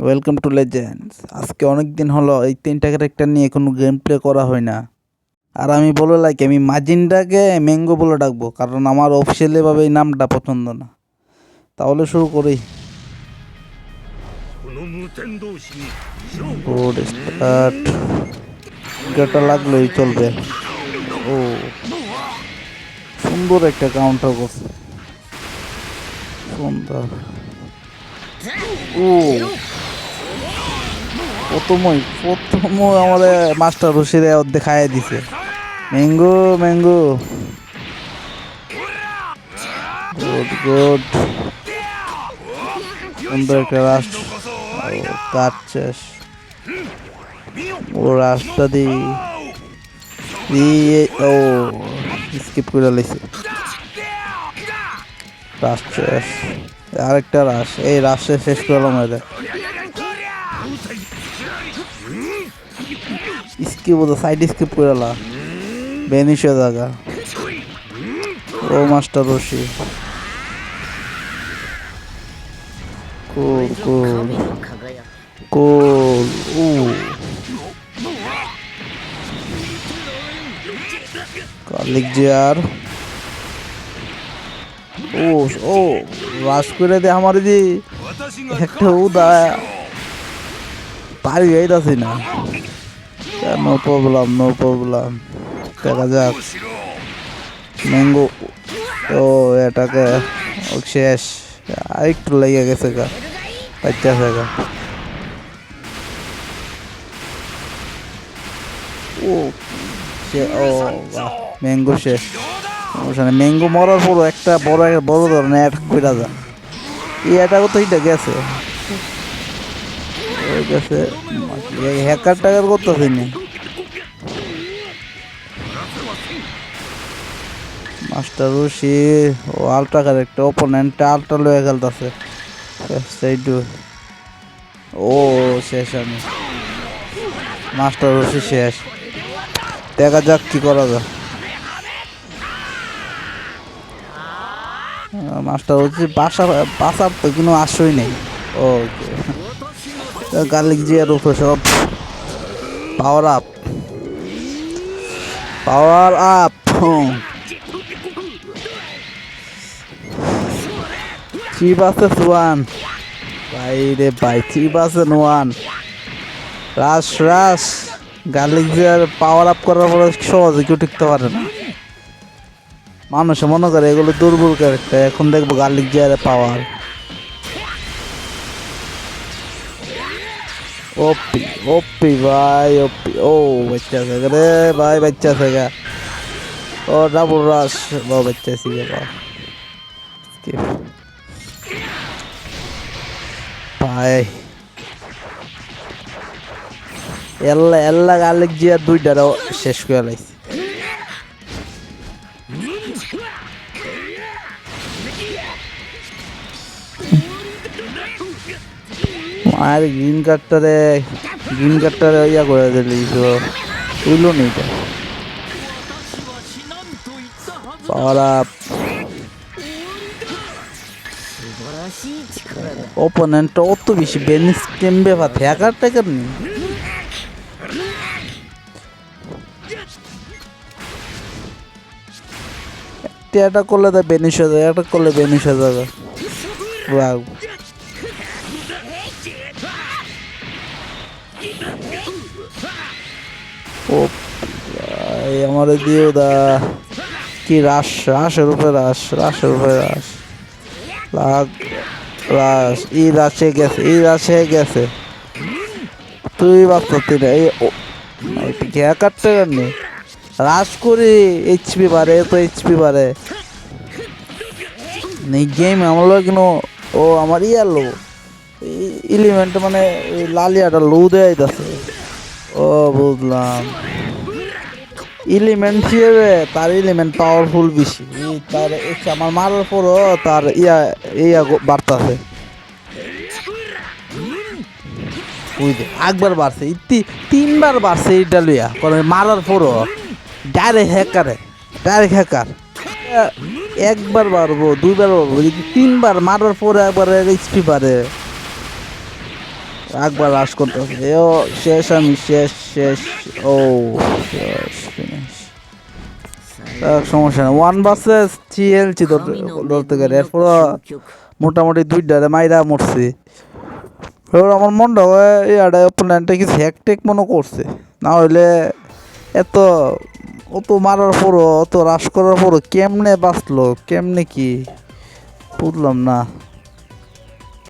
Welcome to legends আজকে অনেক দিন হলো এই তিনটা ক্যারেক্টার নিয়ে কোনো গেম প্লে করা হয় না। আর আমি বলে লাইক আমি মাজিনটাকে ম্যাঙ্গো বলে ডাকবো, কারণ আমার অফিসিয়ালিভাবে এই নামটা পছন্দ না। তাহলে শুরু করি। লাগল স্টার্ট চলবে। ও, সুন্দর একটা কাউন্টার করছে। সুন্দর। ও। প্রথমই প্রথমই আমাদের মাস্টার অর্ধেক খাইয়ে দিছে। Mango mango. গুড গুড সুন্দর একটা রাষ্ট্র কাজ শেষ ও রাস্তা দি ও স্কিপ করে লাইছে। রাস শেষ। আরেকটা রাস। এই রাসে শেষ করলাম এটা স্কিপ বোধ সাইড স্কিপ করে লা। বেনিশে জায়গা ও মাস্টার রশি। কুল কুল। কুল ও কালিক জিয়ার। ও ও রাস করে দে আমার যে একটা উদা। পারি যাইতাছি না। নো প্রবলেম নো প্রবলেম দেখা যাক। ম্যাঙ্গো ও, এটাকে শেষ। আরেকটু লেগে গেছে গা, পাইতেছে গা। ও, সে, ও ম্যাঙ্গো শেষ। ওখানে ম্যাঙ্গো মরার পর একটা বড় বড় ধরনের অ্যাটাক কইরা যা। এই অ্যাটাকও তো এটা গেছে? ওই হ্যাকার টাকার করতেছি না মাস্টার রশি ও আলট্রা ক্যারেক্টার ওপোনেন্ট আলট্রা লয়ে খেলতেছে। সেইটু ও, শেষ আমি। মাস্টার রশি শেষ। দেখা যাক কি করা যায়। মাস্টার রশি বাসা বাসার তো কোনো আশ্রয় নেই। ওকে গার্লিক জিয়ার উপরে সব power up power up three bases one ভাই রে ভাই থ্রি বাসেন ওয়ান রাস রাস গার্লিক জিয়ার পাওয়ার আপ করার পরে সহজে কেউ টিকতে পারে না। মানুষে মনে করে এগুলো দুর্বল ক্যারেক্টার এখন দেখব গার্লিক জিয়ার পাওয়ার ওপি ওপি ভাই ওপি ও বাচ্চা থেকে রে ভাই বাচ্চা থেকে ও ডাবল রাস ও বাচ্চা সিগে বা ভাই এল্লা এল্লা গালিক জিয়া দুইটারও শেষ করে লাইছে আর গ্রিন কার্ডটারে গ্রিন কার্ডটারে ইয়া করে দিলি তো। উইলো নেই তো পাওয়ার অত বেশি বেনিস টেম্বে বা হ্যাকার ট্যাকার নেই একটা করলে তো বেনিশ হয়ে যাবে, একটা করলে বেনিশ হয়ে যাবে. ও আমার দিও দা কি রাস রাসের উপরে রাস রাসের উপরে রাস রাস ই রাসে গেছে, ই রাসে গেছে। তুই বাঁচতে না, এই কাটতে পারনি রাস করে এইচপি বাড়ে তো এইচপি বাড়ে। এই গেম আমার কিন্তু ও আমার ইয়ার লো এলিমেন্ট মানে লালিয়াটা লো দেয় যাচ্ছে ও বুঝলাম। ইলিমেন্ট হিসেবে তার ইলিমেন্ট পাওয়ারফুল বেশি। তার আমার মারার পরও তার ইয়া ইয়া বাড়তাছে। বুঝতে একবার বাড়ছে, এই তি- তিনবার বাড়ছে এইটা লইয়া, কারণ মারার পরও। ডাইরেক্ট হ্যাকারে ডাইরেক্ট হ্যাকার একবার বাড়বো, দুইবার বাড়বো, তিনবার, মারার পরে একবার এইচপি বাড়ে। একবার রাশ করতেছে ও শেষ আমি, শেষ শেষ, ও, শেষ ফিনিশ সমস্যা না ওয়ান ভার্সেস থ্রি এলছি ধরতে গেলে। এরপর মোটামুটি দুইটারে মাইরা মরছি। এবার আমার মনটা হয়, ইয়াটা অপোনেন্টে কিছু হ্যাকটেক মনে করছে। না হইলে এত, অত মারার পরও, অত রাশ করার পরও কেমনে বাঁচলো, কেমনে কি? বুঝলাম না।